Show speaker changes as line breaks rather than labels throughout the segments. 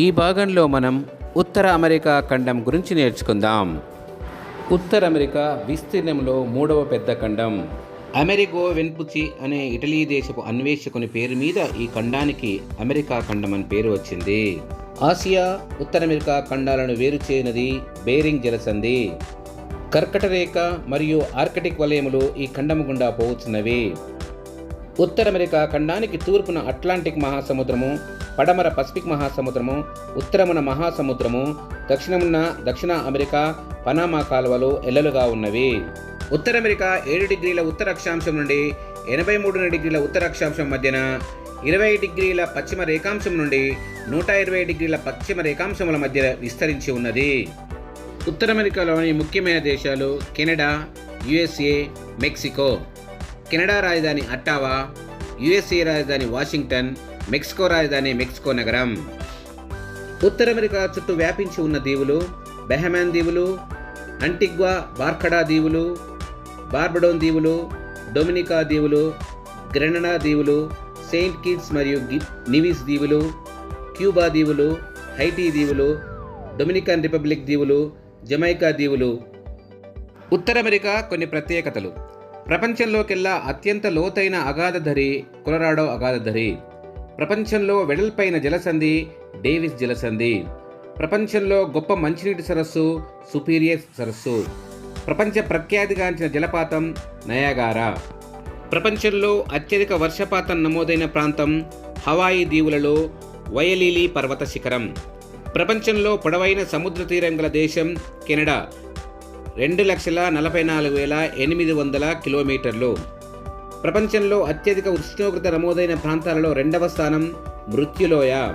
ఈ భాగంలో మనం ఉత్తర అమెరికా ఖండం గురించి నేర్చుకుందాం. ఉత్తర అమెరికా విస్తీర్ణంలో మూడవ పెద్ద ఖండం. అమెరిగో వెన్పుచి అనే ఇటలీ దేశపు అన్వేషకుని పేరు మీద ఈ ఖండానికి అమెరికా ఖండం అని పేరు వచ్చింది. ఆసియా ఉత్తర అమెరికా ఖండాలను వేరు చేయనది బేరింగ్ జలసంధి. కర్కట రేఖ మరియు ఆర్కిటిక్ వలయములు ఈ ఖండము గుండా పోవచ్చున్నవి ఉత్తర అమెరికా ఖండానికి తూర్పున అట్లాంటిక్ మహాసముద్రము పడమర పసిఫిక్ మహాసముద్రము ఉత్తరమున మహాసముద్రము దక్షిణమున దక్షిణ అమెరికా పనామా కాలువలు ఎల్లలుగా ఉన్నవి. ఉత్తర అమెరికా ఏడు డిగ్రీల ఉత్తర అక్షాంశం నుండి ఎనభై మూడు డిగ్రీల ఉత్తర అక్షాంశం మధ్యన ఇరవై డిగ్రీల పశ్చిమ రేఖాంశం నుండి నూట ఇరవై డిగ్రీల పశ్చిమ రేఖాంశముల మధ్య విస్తరించి ఉన్నది. ఉత్తర అమెరికాలోని ముఖ్యమైన దేశాలు కెనడా యుఎస్ఏ మెక్సికో. కెనడా రాజధాని అట్టావా యుఎస్ఏ రాజధాని వాషింగ్టన్ మెక్సికో రాజధాని మెక్సికో నగరం. ఉత్తర అమెరికా చుట్టూ వ్యాపించి ఉన్న దీవులు బెహమాన్ దీవులు అంటిగ్వా బార్కడా దీవులు బార్బడోన్ దీవులు డొమినికా దీవులు గ్రెనడా దీవులు సెయింట్ కిట్స్ మరియు గి- నివిస్ దీవులు క్యూబా దీవులు హైటీ దీవులు డొమినికన్ రిపబ్లిక్ దీవులు జమైకా దీవులు. ఉత్తర అమెరికా కొన్ని ప్రత్యేకతలు. ప్రపంచంలోకెల్లా అత్యంత లోతైన అగాధధరి కొలరాడో అగాధధరి ప్రపంచంలో వెడల్పైన జలసంధి డేవిస్ జలసంధి. ప్రపంచంలో గొప్ప మంచినీటి సరస్సు సుపీరియర్ సరస్సు. ప్రపంచ ప్రఖ్యాతిగాంచిన జలపాతం నయాగారా. ప్రపంచంలో అత్యధిక వర్షపాతం నమోదైన ప్రాంతం హవాయి దీవులలో వయలీలీ పర్వత శిఖరం. ప్రపంచంలో పొడవైన సముద్ర తీరం గల దేశం కెనడా. రెండు లక్షల నలభై నాలుగు వేల ఎనిమిది వందల కిలోమీటర్లు. ప్రపంచంలో అత్యధిక ఉష్ణోగ్రత నమోదైన ప్రాంతాలలో రెండవ స్థానం మృత్యులోయ.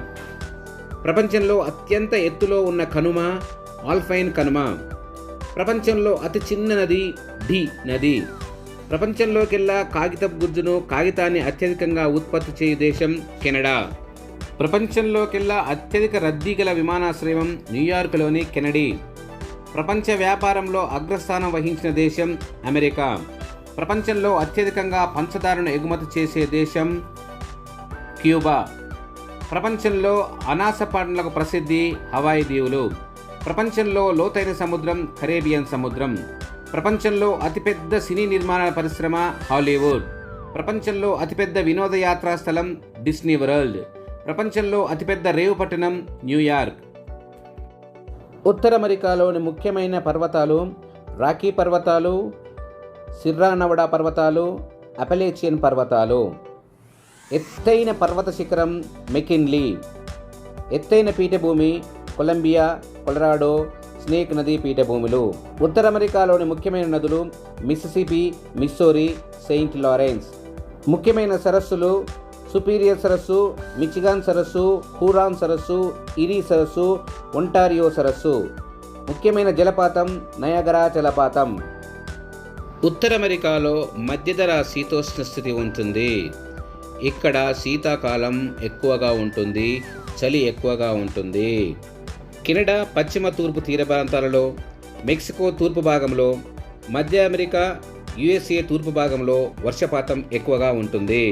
ప్రపంచంలో అత్యంత ఎత్తులో ఉన్న కనుమ ఆల్ఫైన్ కనుమ. ప్రపంచంలో అతి చిన్న నది డి నది. ప్రపంచంలోకెల్లా కాగితపు గుజ్జును కాగితాన్ని అత్యధికంగా ఉత్పత్తి చేయు దేశం కెనడా. ప్రపంచంలోకెల్లా అత్యధిక రద్దీ గల విమానాశ్రయం న్యూయార్క్లోని కెనడీ. ప్రపంచ వ్యాపారంలో అగ్రస్థానం వహించిన దేశం అమెరికా. ప్రపంచంలో అత్యధికంగా పంచదారను ఎగుమతి చేసే దేశం క్యూబా. ప్రపంచంలో అనాస పండ్లకు ప్రసిద్ధి హవాయి దీవులు. ప్రపంచంలో లోతైన సముద్రం కరేబియన్ సముద్రం. ప్రపంచంలో అతిపెద్ద సినీ నిర్మాణ పరిశ్రమ హాలీవుడ్. ప్రపంచంలో అతిపెద్ద వినోదయాత్రా స్థలం డిస్నీ వరల్డ్. ప్రపంచంలో అతిపెద్ద రేవు పట్టణం న్యూయార్క్. ఉత్తర అమెరికాలోని ముఖ్యమైన పర్వతాలు రాకీ పర్వతాలు సిర్రానవడా పర్వతాలు అపలేచియన్ పర్వతాలు. ఎత్తైన పర్వత శిఖరం మెకిన్లీ. ఎత్తైన పీఠభూమి కొలంబియా కొలరాడో స్నేక్ నదీ పీఠభూములు. ఉత్తర అమెరికాలోని ముఖ్యమైన నదులు మిస్సిసిపి మిస్సోరీ సెయింట్ లారెన్స్. ముఖ్యమైన సరస్సులు సుపీరియర్ సరస్సు మిచిగాన్ సరస్సు హూరాన్ సరస్సు ఇరీ సరస్సు ఒంటారియో సరస్సు. ముఖ్యమైన జలపాతం నయగరా జలపాతం. ఉత్తర అమెరికాలో మధ్యధర శీతోష్ణ స్థితి ఉంటుంది. ఇక్కడ శీతాకాలం ఎక్కువగా ఉంటుంది చలి ఎక్కువగా ఉంటుంది. కెనడా పశ్చిమ తూర్పు తీర ప్రాంతాలలో మెక్సికో తూర్పు భాగంలో మధ్య అమెరికా యుఎస్ఏ తూర్పు భాగంలో వర్షపాతం ఎక్కువగా ఉంటుంది.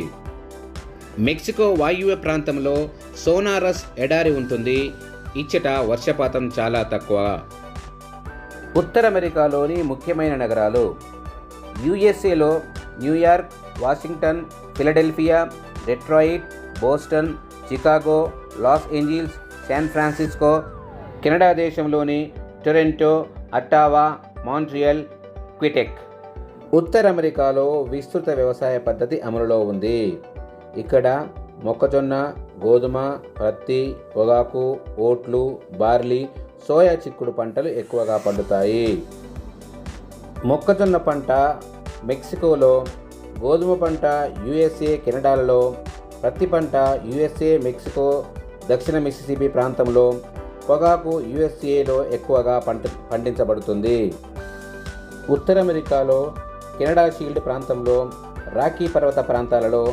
మెక్సికో వాయువ్య ప్రాంతంలో సోనారస్ ఎడారి ఉంటుంది ఇచ్చట వర్షపాతం చాలా తక్కువ. ఉత్తర అమెరికాలోని ముఖ్యమైన నగరాలు యుఎస్ఏలో New York Washington Philadelphia Detroit Boston Chicago Los Angeles San Francisco Canada దేశంలోని టొరెంటో అట్టావా మాంట్రియల్ క్విటెక్. ఉత్తర అమెరికాలో విస్తృత వ్యవసాయ పద్ధతి అమలులో ఉంది. ఇక్కడ మొక్కజొన్న గోధుమ పత్తి పొగాకు ఓట్లు బార్లీ సోయా చిక్కుడు పంటలు ఎక్కువగా పండుతాయి. మొక్కజొన్న పంట మెక్సికోలో గోధుమ పంట యుఎస్ఏ కెనడాలలో పత్తి పంట యుఎస్ఏ మెక్సికో దక్షిణ మిసిసిపి ప్రాంతంలో పొగాకు యుఎస్ఏలో ఎక్కువగా పంట పండించబడుతుంది. ఉత్తర అమెరికాలో కెనడా షీల్డ్ ప్రాంతంలో రాకీ పర్వత ప్రాంతాలలో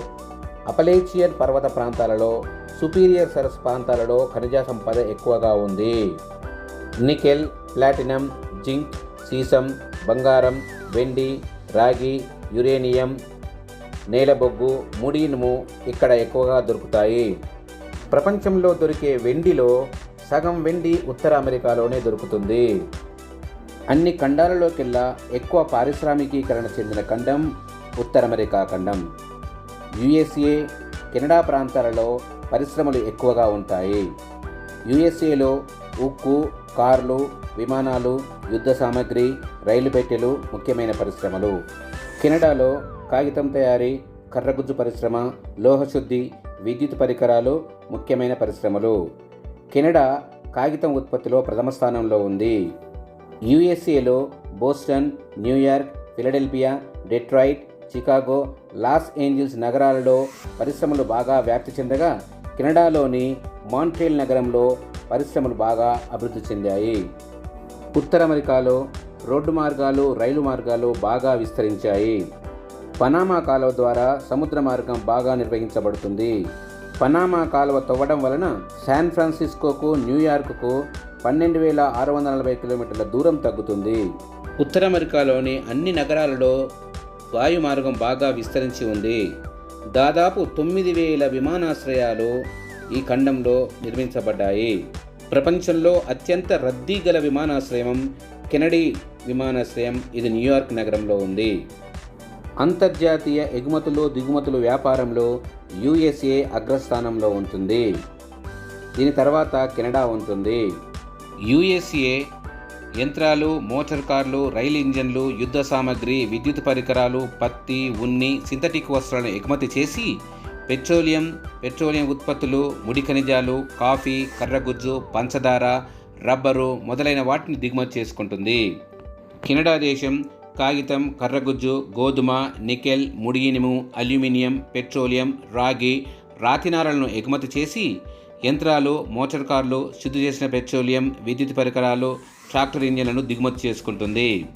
అపలేచియన్ పర్వత ప్రాంతాలలో సుపీరియర్ సరస్సు ప్రాంతాలలో ఖనిజ సంపద ఎక్కువగా ఉంది. నికెల్ ప్లాటినం జింక్ సీసం బంగారం వెండి రాగి యురేనియం నేలబొగ్గు ముడి ఇనుము ఇక్కడ ఎక్కువగా దొరుకుతాయి. ప్రపంచంలో దొరికే వెండిలో సగం వెండి ఉత్తర అమెరికాలోనే దొరుకుతుంది. అన్ని ఖండాలలోకెల్లా ఎక్కువ పారిశ్రామికీకరణ చెందిన ఖండం ఉత్తర అమెరికా ఖండం. యుఎస్ఏ కెనడా ప్రాంతాలలో పరిశ్రమలు ఎక్కువగా ఉంటాయి. యుఎస్ఏలో ఉక్కు కార్లు విమానాలు యుద్ధ సామాగ్రి రైలు పెట్టెలు ముఖ్యమైన పరిశ్రమలు. కెనడాలో కాగితం తయారీ కర్రగుజ్జు పరిశ్రమ లోహశుద్ధి విద్యుత్ పరికరాలు ముఖ్యమైన పరిశ్రమలు. కెనడా కాగితం ఉత్పత్తిలో ప్రథమ స్థానంలో ఉంది. యుఎస్ఏలో Boston New York Philadelphia Detroit Chicago Los Angeles నగరాలలో పరిశ్రమలు బాగా వ్యాప్తి చెందగా కెనడాలోని మాంట్రియల్ నగరంలో పరిశ్రమలు బాగా అభివృద్ధి చెందాయి. ఉత్తర అమెరికాలో రోడ్డు మార్గాలు రైలు మార్గాలు బాగా విస్తరించాయి. పనామా కాలువ ద్వారా సముద్ర మార్గం బాగా నిర్వహించబడుతుంది. పనామా కాలువ తవ్వడం వలన శాన్ ఫ్రాన్సిస్కోకు న్యూయార్క్కు పన్నెండు వేల ఆరు వందల నలభై కిలోమీటర్ల దూరం తగ్గుతుంది. ఉత్తర అమెరికాలోని అన్ని నగరాలలో వాయు మార్గం బాగా విస్తరించి ఉంది. దాదాపు తొమ్మిది వేల విమానాశ్రయాలు ఈ ఖండంలో నిర్మించబడ్డాయి. ప్రపంచంలో అత్యంత రద్దీ గల విమానాశ్రయం కెనడీ విమానాశ్రయం ఇది న్యూయార్క్ నగరంలో ఉంది. అంతర్జాతీయ ఎగుమతులు దిగుమతులు వ్యాపారంలో యుఎస్ఏ అగ్రస్థానంలో ఉంటుంది. దీని తర్వాత కెనడా ఉంటుంది. యుఎస్ఏ యంత్రాలు మోటార్ కార్లు రైలు ఇంజన్లు యుద్ధ సామాగ్రి విద్యుత్ పరికరాలు పత్తి ఉన్ని సింథటిక్ వస్త్రాలను ఎగుమతి చేసి పెట్రోలియం పెట్రోలియం ఉత్పత్తులు ముడి ఖనిజాలు కాఫీ కర్రగుజ్జు పంచదార రబ్బరు మొదలైన వాటిని దిగుమతి చేసుకుంటుంది. కెనడా దేశం కాగితం కర్రగుజ్జు గోధుమ నికెల్ ముడి ఇనుము అల్యూమినియం పెట్రోలియం రాగి రాతినారలను ఎగుమతి చేసి యంత్రాలు మోటార్ కార్లు శుద్ధి చేసిన పెట్రోలియం విద్యుత్ పరికరాలు ట్రాక్టర్ ఇంజన్లను దిగుమతి చేసుకుంటుంది.